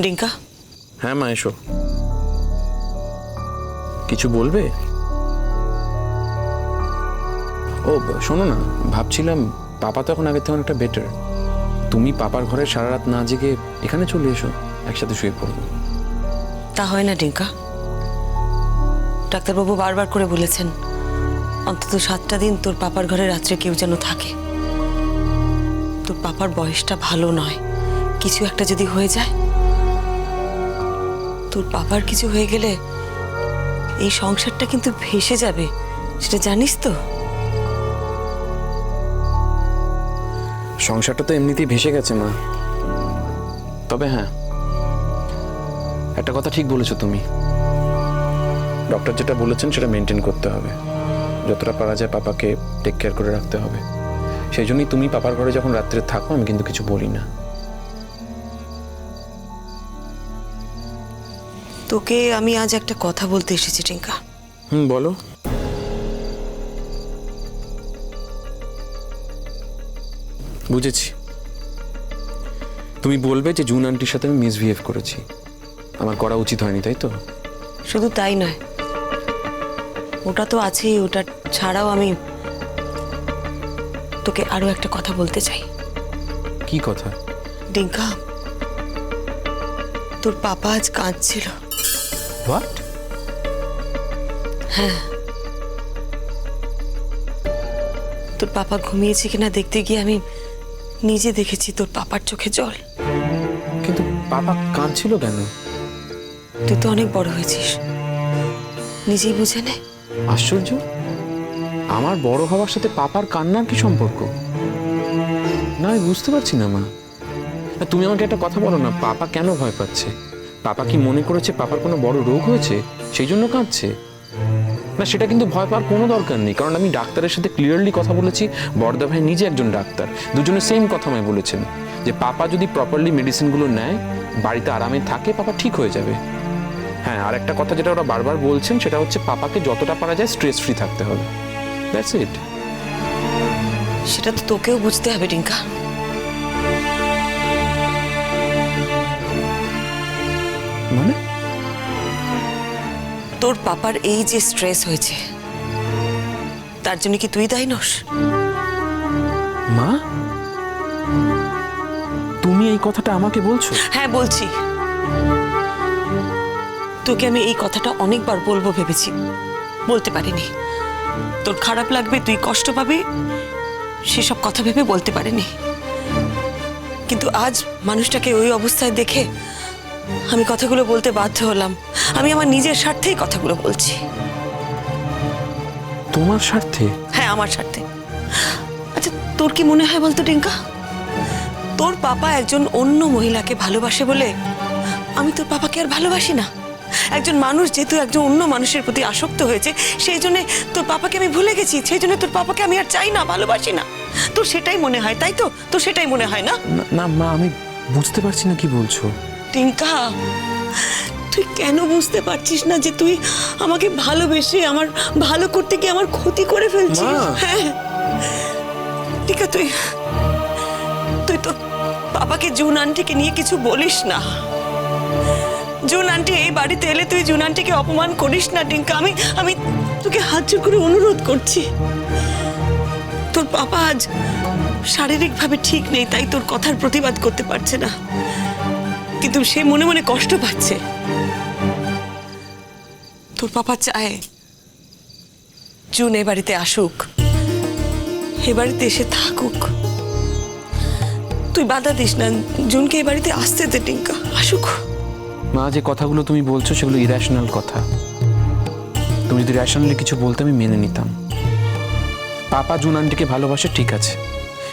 ডিঙ্কা? হ্যাঁ মা এসো। কিছু বলবে? ও শোনো না ভাবছিলাম পাপা তো এখন আগের থেকে অনেকটা বেটার তুমি পাপার ঘরে সারা রাত না জেগে এখানে চলে এসো একসাথে শুয়ে পড়ব। তা হয় না ডিঙ্কা। ডাক্তারবাবু বারবার করে বলেছেন অন্তত সাতটা দিন তোর পাপার ঘরে রাত্রে কেউ যেন থাকে। তোর পাপার বয়সটা ভালো নয়। কিছু একটা যদি হয়ে যায় তোর পাপার কিছু হয়ে গেলে এই সংসারটা কিন্তু ভেসে যাবে, সেটা জানিস তো? সংসারটা তো এমনিতেই ভেসে গেছে, মা। তবে হ্যাঁ একটা কথা ঠিক বলেছ তুমি। ডক্টর যেটা বলেছেন সেটা মেনটেন করতে হবে। যতটা পারা যায় পাপাকে টেক কেয়ার করে রাখতে হবে। সেই জন্যই তুমি পাপার ঘরে যখন রাত্রে থাকো, আমি কিন্তু কিছু বলি না। তোকে আমি আজ একটা কথা বলতে এসেছি টিঙ্কা। হুম বলো। বুঝেছি। তুমি বলবে যে জুন আন্টির সাথে আমি মিসবিহেভ করেছি। আমার করা উচিত হয়নি তাই তো? শুধু তাই নয়। ওটা তো আছেই ওটা ছাড়াও আমি তোকে আরও একটা কথা বলতে চাই। কি কথা? ডিঙ্কা তোর পাপা আজ কাঁদছিল। হোয়াট তোর পাপা ঘুমিয়েছে কিনা দেখতে গিয়ে আমি নিজে দেখেছি তোর পাপার চোখে জল। কিন্তু বাবা কাঁদছিল কেন? তুই তো অনেক বড় হয়েছিস। নিজেই বুঝে নে। আশ্চর্য? আমার বড় হওয়ার সাথে পাপার কান্নার কি সম্পর্ক? না আমি বুঝতে পারছি না মা। তুমি আমাকে একটা কথা বলো না পাপা কেন ভয় পাচ্ছে? পাপা কি মনে করেছে পাপার কোনো বড় রোগ হয়েছে? সেই জন্য কাঁদছে। না, সেটা কিন্তু ভয় পাওয়ার কোনো দরকার নেই, কারণ আমি ডাক্তারের সাথে ক্লিয়ারলি কথা বলেছি বর্দা ভাই নিজে একজন ডাক্তার। দুজনে সেম কথা আমায় বলেছেন, যে পাপা যদি প্রপারলি মেডিসিনগুলো নেয়, বাড়িতে আরামে থাকে, পাপা ঠিক হয়ে যাবে। হ্যাঁ আর একটা কথা যেটা ওরা বারবার বলছেন, সেটা হচ্ছে পাপাকে যতটা পারা যায় স্ট্রেস ফ্রি থাকতে হবে। দ্যাটস ইট সেটা তো তোকেও বুঝতে হবে ডিঙ্কা তোর পাপার এই যে স্ট্রেস হয়েছে তার জন্য কি তুই দায়ী নস? মা? তুমি এই কথাটা আমাকে বলছো? হ্যাঁ বলছি। তোকে আমি এই কথাটা অনেকবার বলব ভেবেছি বলতে পারিনি। তোর খারাপ লাগবে তুই কষ্ট পাবি সেসব কথা ভেবে বলতে পারিনি। কিন্তু আজ মানুষটাকে ওই অবস্থায় দেখে আমি কথাগুলো বলতে বাধ্য হলাম। আমি আমার নিজের স্বার্থেই কথাগুলো বলছি। তোমার স্বার্থে? হ্যাঁ আমার স্বার্থে। আচ্ছা তোর কি মনে হয় বলতো টিঙ্কা? তোর পাপা একজন অন্য মহিলাকে ভালোবাসে বলে আমি তোর পাপাকে আর ভালোবাসি না। একজন মানুষ যেহেতু একজন অন্য মানুষের প্রতি আসক্ত হয়েছে সেই জন্য তোর পাপাকে আমি ভুলে গেছি সেই জন্য তোর পাপাকে আমি আর চাই না ভালোবাসি না। তোর সেটাই মনে হয় তাই তো? তোর সেটাই মনে হয় না? না- না মা আমি বুঝতে পারছি না কি বলছো। টিঙ্কা তুই কেন বুঝতে পারছিস না যে তুই আমাকে ভালোবেসে আমার ভালো করতে গিয়ে আমার ক্ষতি করে ফেলছিস। হ্যাঁ। টিকা তুই তুই তো বাবাকে জুন আন্টিকে নিয়ে কিছু বলিস না। জুন আন্টি এই বাড়িতে এলে তুই জুন আন্টিকে অপমান করিস না টিঙ্কা। আমি আমি তোকে হাত জোর করে অনুরোধ করছি। তোর পাপা আজ শারীরিকভাবে ঠিক নেই তাই তোর কথার প্রতিবাদ করতে পারছে না। কিন্তু সে মনে মনে কষ্ট পাচ্ছে। তোর পাপা চায় জুন এ বাড়িতে আসুক, এ বাড়িতে এসে থাকুক। তুই বাধা দিস না, জুনকে এ বাড়িতে আসতে দে টিঙ্কা, আসুক। মা, যে কথাগুলো তুমি বলছো সেগুলো ইরেশনাল কথা। তুমি যদি রেশনালি কিছু বলতে, আমি মেনে নিতাম। পাপা জুন আন্টিকে ভালোবাসে, ঠিক আছে।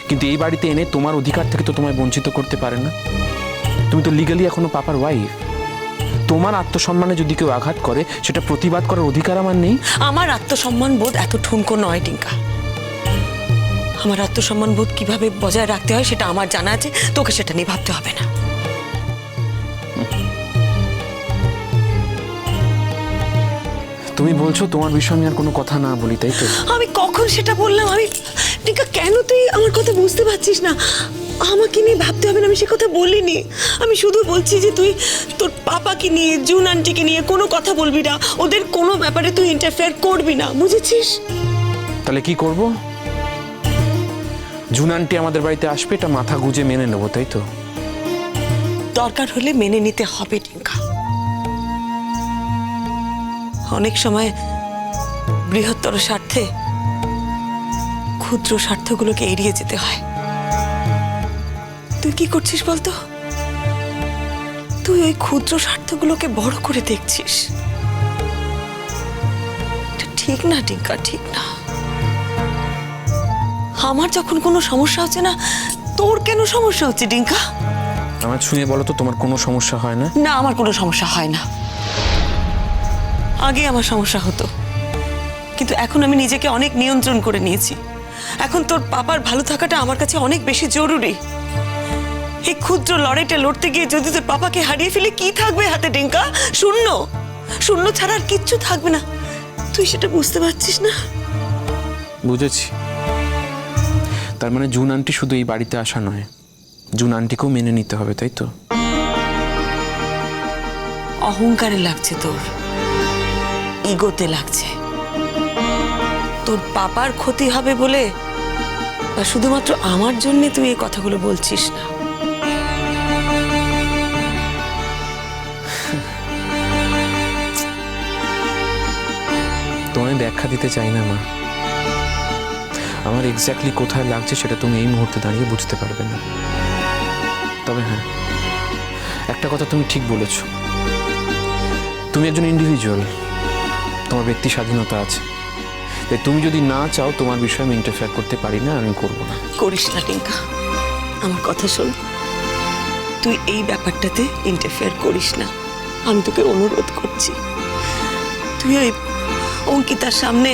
কিন্তু এই বাড়িতে এনে তোমার অধিকার থেকে তো তোমায় বঞ্চিত করতে পারে না। তুমি তো লিগালি এখনও পাপার ওয়াইফ তোমার আত্মসম্মানে যদি কেউ আঘাত করে সেটা প্রতিবাদ করার অধিকার আমার নেই। আমার আত্মসম্মান বোধ এত ঠুনকো নয় টিঙ্কা। আমার আত্মসম্মান বোধ কীভাবে বজায় রাখতে হয় সেটা আমার জানা আছে তোকে সেটা নিয়ে ভাবতে হবে না। তুমি বলছো তোমার বিষয়ে আমি আর কোনো কথা না বলি তাই তো? আমি কখন সেটা বললাম? আমি টিকা কেন তুই আমার কথা বুঝতে পারছিস না? আমাকে নিয়ে ভাবতে হবে না আমি সে কথা বলিনি। আমি শুধু বলছি যে তুই তোর পাপাকে নিয়ে জুন আন্টিকে নিয়ে কোনো কথা বলবি না। ওদের কোনো ব্যাপারে তুই ইন্টারফেয়ার করবি না বুঝেছিস? তাহলে কি করব? জুন আন্টি আমাদের বাড়িতে আসবে এটা মাথা গুজে মেনে নেব তাই তো? দরকার হলে মেনে নিতে হবে টিঙ্কা। অনেক সময় বৃহত্তর স্বার্থে ক্ষুদ্র স্বার্থগুলোকে এড়িয়ে যেতে হয়। তুই কি করছিস বলতো? তুই ওই ক্ষুদ্র স্বার্থগুলোকে বড় করে দেখছিস। ঠিক না টিঙ্কা ঠিক না। আমার যখন কোনো সমস্যা হচ্ছে না তোর কেন সমস্যা হচ্ছে ডিঙ্কা আমার ছুঁয়ে বলো তো তোমার কোনো সমস্যা হয় না? না আমার কোনো সমস্যা হয় না। আগে আমার সমস্যা হতো। কিন্তু এখন আমি নিজেকে অনেক নিয়ন্ত্রণ করে নিয়েছি। এখন তোর পাপার ভালো থাকাটা আমার কাছে অনেক বেশি জরুরি। এই ক্ষুদ্র লড়াইটা লড়তে গিয়ে যদি তোর পাপাকে হারিয়ে ফেলে কি থাকবে হাতে ডিঙ্কা? শূন্য। শূন্য ছাড়া আর কিচ্ছু থাকবে না। তুই সেটা বুঝতে পারছিস না? বুঝেছি। তার মানে জুন আন্টি শুধু এই বাড়িতে আসা নয় জুন আন্টিকেও মেনে নিতে হবে তাই তো? অহংকারে লাগছে তোর। ইগোতে লাগছে। তোর পাপার ক্ষতি হবে বলে শুধুমাত্র আমার জন্য তুই এই কথাগুলো বলছিস না। ব্যাখ্যা দিতে চাই না, মা। আমার এক্স্যাক্টলি কোথায় লাগছে সেটা তুমি এই মুহূর্তে দাঁড়িয়ে বুঝতে পারবে না। তবে হ্যাঁ একটা কথা তুমি ঠিক বলেছ। তুমি একজন ইন্ডিভিজুয়াল তোমার ব্যক্তি স্বাধীনতা আছে। তাই তুমি যদি না চাও তোমার বিষয়ে আমি ইন্টারফেয়ার করতে পারি না, আমি করব না। করিস না, টিঙ্কা। আমার কথা শোন। তুই এই ব্যাপারটাতে ইন্টারফেয়ার করিস না। আমি তোকে অনুরোধ করছি। তুই ওই অঙ্কিতার সামনে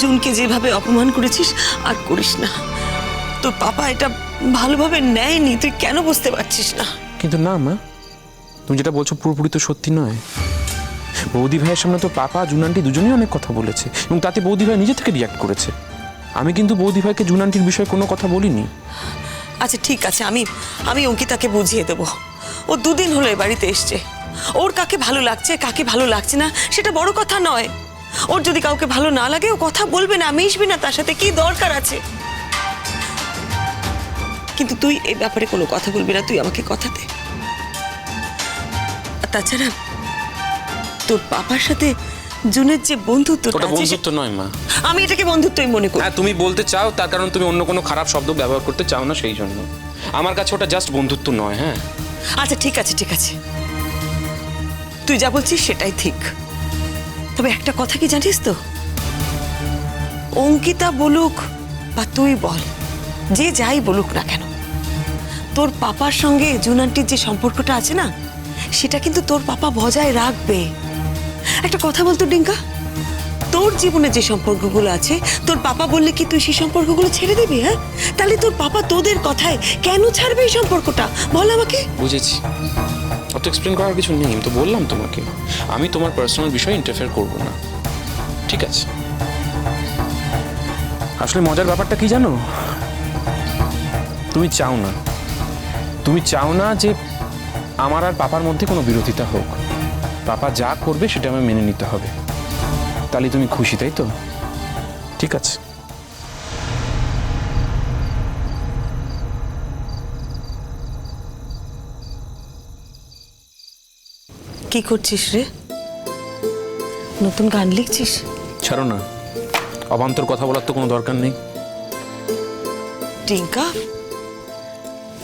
জুনকে যেভাবে অপমান করেছিস আর করিস না। তোর পাপা এটা ভালোভাবে নেয়নি তুই কেন বুঝতে পারছিস না? কিন্তু না মা তুমি যেটা বলছো পুরোপুরি তো সত্যি নয়। বৌদি ভাইয়ের সামনে তো পাপা জুনান্টি দুজনেই অনেক কথা বলেছে এবং তাতে বৌদি ভাই নিজে থেকে রিয়াক্ট করেছে। আমি কিন্তু বৌদি ভাইকে জুনান্টির বিষয়ে কোনো কথা বলিনি। আচ্ছা ঠিক আছে আমি আমি অঙ্কিতাকে বুঝিয়ে দেবো। ও দুদিন হলো এ বাড়িতে এসছে। ওর কাকে ভালো লাগছে কাকে ভালো লাগছে না সেটা বড় কথা নয়। ওর যদি কাউকে ভালো না লাগে ও কথা বলবে না মিশবে না তার সাথে কি দরকার আছে? কিন্তু তুই এই ব্যাপারে কোনো কথা বলবি না তুই আমাকে কথা দে। আর তাছাড়া তোর পাপার সাথে জুনের যে বন্ধুত্ব ওটা বন্ধুত্ব নয় মা। আমি এটাকে বন্ধুত্বই মনে করি। হ্যাঁ তুমি বলতে চাও তার কারণ তুমি অন্য কোনো খারাপ শব্দ ব্যবহার করতে চাও না সেই জন্য। আমার কাছে ওটা জাস্ট বন্ধুত্ব নয় হ্যাঁ? আচ্ছা ঠিক আছে ঠিক আছে। তুই যা বলছিস সেটাই ঠিক। তবে একটা কথা কি জানিস তো? অঙ্কিতা বলুক বা তুই বল, যে যাই বলুক না কেন, তোর পাপার সঙ্গে জুনান্টির যে সম্পর্কটা আছে না, সেটা কিন্তু তোর পাপা বজায় রাখবে। একটা কথা বলতো ডিঙ্কা, তোর জীবনে যে সম্পর্কগুলো আছে, তোর পাপা বললে কি তুই সেই সম্পর্কগুলো ছেড়ে দিবি হ্যাঁ? তাহলে তোর পাপা তোদের কথায় কেন ছাড়বে এই সম্পর্কটা? বল আমাকে। বুঝেছি। অত এক্সপ্লেন করার কিছু নেই, আমি তো বললাম তোমাকে। আমি তোমার পার্সোনাল বিষয়ে ইন্টারফেয়ার করব না। ঠিক আছে? আসলে মজার ব্যাপারটা কি জানো? তুমি চাও না। তুমি চাও না যে আমার আর পাপার মধ্যে কোনো বিরোধিতা হোক। পাপা যা করবে সেটা আমার মেনে নিতে হবে। তাহলে তুমি খুশি, তাই তো? ঠিক আছে। কি করছিস রে? নতুন গান লিখছিস? ছাড়ো না। অবান্তর কথা বলার তো কোনো দরকার নেই। টিঙ্কা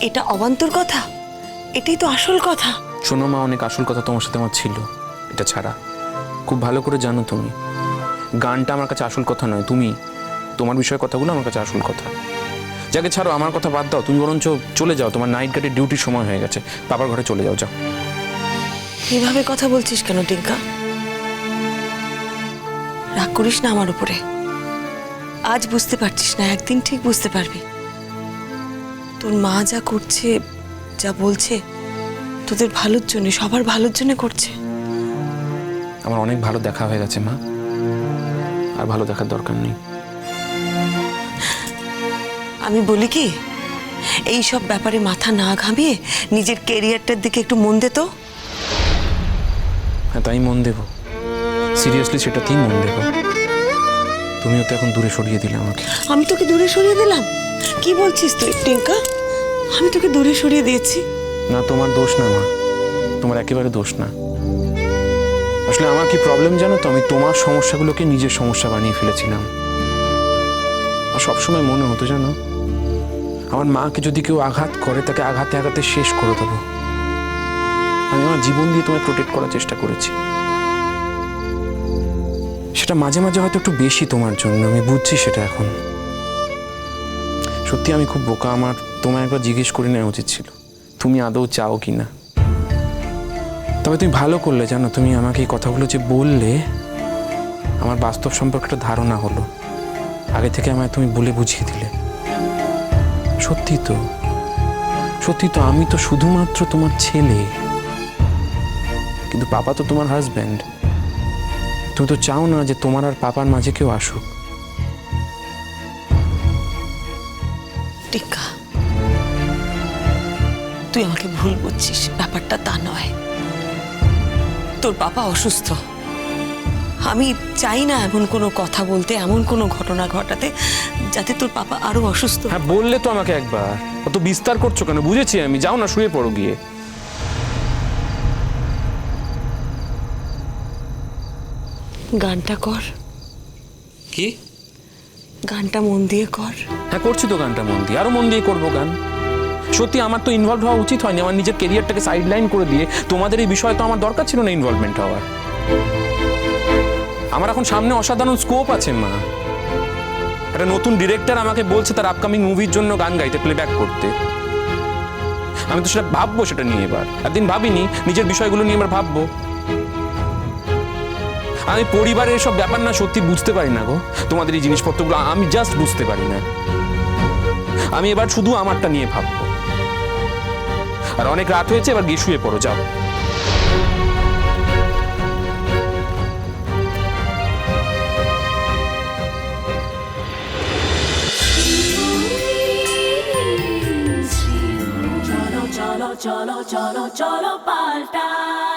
এটা অবান্তর কথা? এটাই তো আসল কথা। শোনো মা অনেক আসল কথা তোমার সাথে আমার ছিল। এটা ছাড়া। খুব ভালো করে জানো তুমি। গানটা আমার কাছে আসল কথা নয় তুমি তোমার বিষয়ে কথাগুলো আমার কাছে আসল কথা। যাকে ছাড়ো আমার কথা বাদ দাও। তুমি বরঞ্চ চলে যাও। তোমার নাইট গার্ডের ডিউটির সময় হয়ে গেছে। বাবার ঘরে চলে যাও যাও। এভাবে কথা বলছিস কেন টিঙ্কা? রাগ করিস না আমার উপরে। আজ বুঝতে পারছিস না একদিন ঠিক বুঝতে পারবি। তোর মা যা করছে যা বলছে তোদের ভালোর জন্য সবার ভালোর জন্য করছে। আমার অনেক ভালো দেখা হয়ে গেছে মা। আর ভালো দেখার দরকার নেই। আমি বলি কি এই সব ব্যাপারে মাথা না ঘামিয়ে নিজের কেরিয়ারটার দিকে একটু মন দে তো। তাই মন দেব। সিরিয়াসলি সেটাতেই মন দেব। তুমিও তো এখন দূরে সরিয়ে দিলে আমাকে। আমি তোকে দূরে সরিয়ে দিলাম? কি বলছিস তুই টিঙ্কা? আমি তোকে দূরে সরিয়ে দিয়েছি। না তোমার দোষ না মা। তোমার একেবারে দোষ না। আসলে আমার কি প্রবলেম জানো তো? আমি তোমার সমস্যাগুলোকে নিজের সমস্যা বানিয়ে ফেলেছিলাম। আর সবসময় মনে হতো জানো আমার মাকে যদি কেউ আঘাত করে তাকে আঘাতে আঘাতে শেষ করে দেবো। আমি আমার জীবন দিয়ে তোমায় প্রোটেক্ট করার চেষ্টা করেছি। সেটা মাঝে মাঝে হয়তো একটু বেশি তোমার জন্য, আমি বুঝছি সেটা এখন। সত্যি আমি খুব বোকা, আমার তোমায় একবার জিজ্ঞেস করে নেওয়া উচিত ছিল, তুমি আদৌ চাও কি না তবে তুমি ভালো করলে, জানো, তুমি আমাকে এই কথাগুলো যে বললে, আমার বাস্তব সম্পর্কে একটা ধারণা হলো। আগে থেকে আমায় তুমি বলে বুঝিয়ে দিলে। সত্যি তো সত্যি তো আমি তো শুধুমাত্র তোমার ছেলে। কিন্তু পাপা তো তোমার হাজব্যান্ড তুমি তো চাও না যে তোমার আর পাপার মাঝে কেউ আসুক। টিঙ্কা তুই আমাকে ভুল বুঝছিস ব্যাপারটা তা নয়। তোর বাবা অসুস্থ। আমি চাই না এমন কোনো কথা বলতে এমন কোনো ঘটনা ঘটাতে যাতে তোর পাপা আরও অসুস্থ হ্যাঁ বললে তো আমাকে একবার। অত বিস্তার করছ কেন? বুঝেছি আমি। যাও না শুয়ে পড়ো গিয়ে। গানটা কর। কি? গানটা মন দিয়ে কর। হ্যাঁ করছি তো গানটা মন দিয়ে। আরও মন দিয়ে করব গান। সত্যি আমার তো ইনভলভ হওয়া উচিত হয়নি। আমার নিজের কেরিয়ারটাকে সাইড লাইন করে দিয়ে তোমাদের এই বিষয়ে তো আমার দরকার ছিল না ইনভলভমেন্ট হওয়ার। আমার এখন সামনে অসাধারণ স্কোপ আছে মা। একটা নতুন ডিরেক্টর আমাকে বলছে তার আপকামিং মুভির জন্য গান গাইতে প্লেব্যাক করতে। আমি তো সেটা ভাববো সেটা নিয়ে এবার। একদিন ভাবিনি নিজের বিষয়গুলো নিয়ে এবার ভাববো। আমি পরিবারের সব ব্যাপার না সত্যি বুঝতে পারি না গো। তোমাদের এই জিনিসপত্রগুলো আমি জাস্ট বুঝতে পারি না। আমি এবার শুধু আমারটা নিয়ে ভাববো। আর অনেক রাত হয়েছে এবার গিয়ে শুয়ে পড়ো যাও। cholo, cholo, cholo, cholo, paltai.